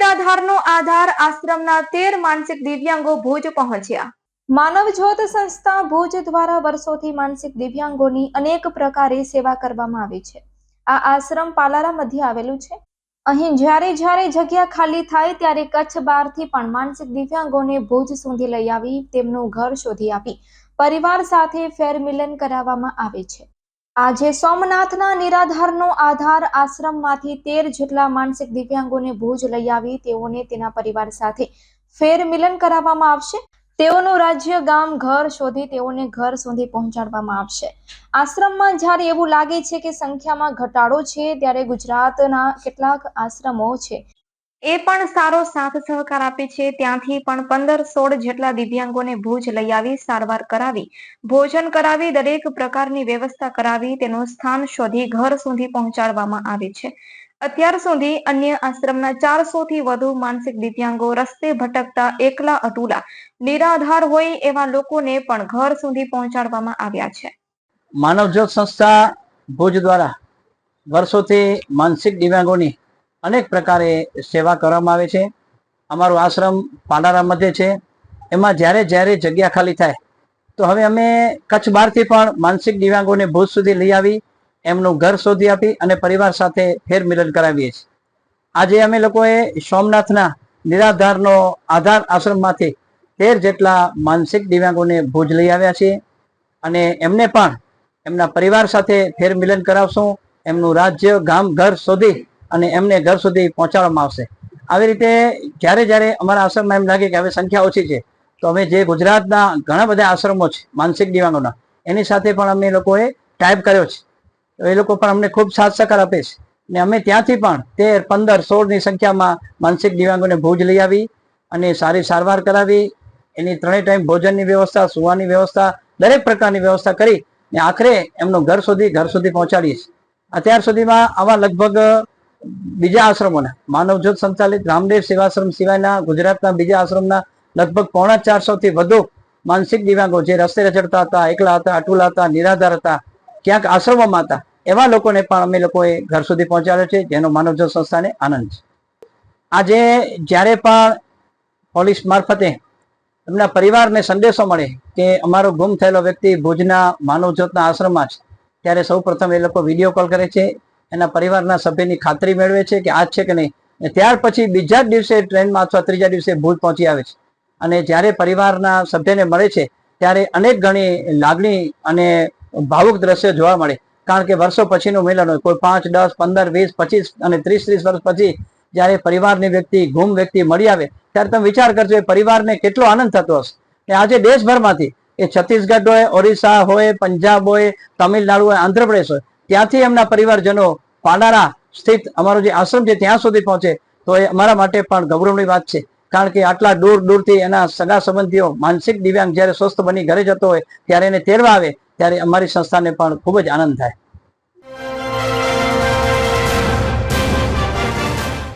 દિવ્યાંગો આ આશ્રમ પાલારા મધ્ય આવેલું છે. અહીં જ્યારે જ્યારે જગ્યા ખાલી થાય ત્યારે કચ્છ બહારથી પણ માનસિક દિવ્યાંગોને ભુજ સુધી લઈ આવી તેમનું ઘર શોધી આપી. પરિવાર સાથે ફેરમિલન કરાવવામાં આવે છે. આજે સોમનાથના નિરાધારનો આધાર આશ્રમમાંથી તેર જેટલા માનસિક દિવ્યાંગોને ભુજ લઈ આવી. તેઓને તેના પરિવાર સાથે ફેર મિલન કરાવવામાં આવશે. તેઓનું રાજ્ય, ગામ, ઘર શોધી તેઓને ઘર સુધી પહોંચાડવામાં આવશે. આશ્રમમાં જ્યારે એવું લાગે છે કે સંખ્યામાં ઘટાડો છે, ત્યારે ગુજરાતના કેટલાક આશ્રમો છે. એ પણ સારો સાથ સહકાર આપે છે. ત્યાંથી પણ પંદર સોળ જેટલા દિવ્યાંગોને ભુજ લઈ આવી, સારવાર કરાવી. ભોજન કરાવી, દરેક પ્રકારની વ્યવસ્થા કરાવી, તેનું સ્થાન શોધી ઘર સુધી પહોંચાડવામાં આવે છે. અત્યાર સુધી અન્ય આશ્રમના ચારસો થી વધુ માનસિક દિવ્યાંગો રસ્તે ભટકતા, એકલા અટુલા, નિરાધાર હોય એવા લોકોને પણ ઘર સુધી પહોંચાડવામાં આવ્યા છે. માનવજ્યોત સંસ્થા ભુજ દ્વારા વર્ષોથી માનસિક દિવ્યાંગોની અનેક પ્રકારે સેવા કરવામાં આવે છે. અમારું આશ્રમ પાંડારા મધ્ય છે. એમાં જ્યારે જ્યારે જગ્યા ખાલી થાય, તો હવે અમે કચ્છ બહારથી પણ માનસિક દિવ્યાંગોને ભુજ સુધી લઈ આવી, એમનું ઘર શોધી આપી અને પરિવાર સાથે ફેરમિલન કરાવીએ છીએ. આજે અમે લોકોએ સોમનાથના નિરાધારનો આધાર આશ્રમમાંથી તેર જેટલા માનસિક દિવ્યાંગોને ભુજ લઈ આવ્યા છીએ અને એમને પણ એમના પરિવાર સાથે ફેરમિલન કરાવશું. એમનું રાજ્ય ગામ ઘર શોધી અને એમને ઘર સુધી પહોંચાડવામાં આવશે. આવી રીતે જ્યારે જ્યારે અમારા આશ્રમમાં એમ લાગે કે હવે સંખ્યા ઓછી છે, તો અમે જે ગુજરાતના ઘણા બધા આશ્રમો છે, માનસિક દિવ્યાંગોના એની સાથે પણ અમે લોકોએ ટાઈપ કર્યો છે. તો એ લોકો પણ અમને ખૂબ સાથ સહકાર આપે છે. ને અમે ત્યાંથી પણ તેર, પંદર, સોળની સંખ્યામાં માનસિક દિવ્યાંગોને ભુજ લઈ આવી અને સારી સારવાર કરાવી. એની ત્રણેય ટાઈમ ભોજનની વ્યવસ્થા, સુવાની વ્યવસ્થા, દરેક પ્રકારની વ્યવસ્થા કરી ને આખરે એમનું ઘર સુધી ઘર સુધી પહોંચાડીએ છીએ. અત્યાર સુધીમાં આવા લગભગ બીજા આશ્રમોના. માનવ જ્યોત સંચાલિત રામદેવ સેવાશ્રમ સિવાયના ગુજરાતના બીજા આશ્રમના લગભગ પોણા ચારસો થી વધુ માનસિક દિવ્યાંગો જે રસ્તે રચડતા હતા, એકલા હતા, અટુલા હતા, નિરાધાર હતા, ક્યાંક આશ્રમોમાં હતા, એવા લોકોને પણ અમે લોકોએ ઘર સુધી પહોંચાડ્યો છે, જેનો માનવ જ્યોત સંસ્થાને આનંદ છે. આજે જ્યારે પણ પોલીસ મારફતે એમના પરિવારને સંદેશો મળે કે અમારો ગુમ થયેલો વ્યક્તિ ભુજના માનવ જ્યોતના આશ્રમમાં છે, ત્યારે સૌ પ્રથમ એ લોકો વીડિયો કોલ કરે છે એના પરિવારના સભ્યની ખાતરી મેળવે છે કે આ છે કે નહીં. ત્યાર પછી બીજા જ દિવસે ટ્રેનમાં અથવા ત્રીજા દિવસે ભૂલ પહોંચી આવે છે. અને જ્યારે પરિવારના સભ્યને મળે છે, ત્યારે અનેક ગણી લાગણી અને ભાવુક દ્રશ્યો જોવા મળે. કારણ કે વર્ષો પછીનું મિલન હોય, કોઈ પાંચ, દસ, પંદર, વીસ, પચીસ અને ત્રીસ ત્રીસ વર્ષ પછી જ્યારે પરિવારની વ્યક્તિ, ગુમ વ્યક્તિ મળી આવે, ત્યારે તમે વિચાર કરજો, એ પરિવારને કેટલો આનંદ થતો હશે. કે આજે દેશભરમાંથી એ છત્તીસગઢ હોય, ઓરિસ્સા હોય, પંજાબ હોય, તમિલનાડુ હોય, આંધ્રપ્રદેશ હોય ત્યાંથી એમના પરિવારજનો પાડારા સ્થિત અમારો જે આશ્રમ છે, ત્યાં સુધી પહોંચે. તો એ અમારા માટે પણ ગૌરવની વાત છે. કારણ કે આટલા દૂર દૂરથી એના સગા સંબંધીઓ માનસિક દિવ્યાંગ જ્યારે સ્વસ્થ બની ઘરે જતો હોય, ત્યારે એને તેરવા આવે, ત્યારે અમારી સંસ્થાને પણ ખૂબ જ આનંદ થાય.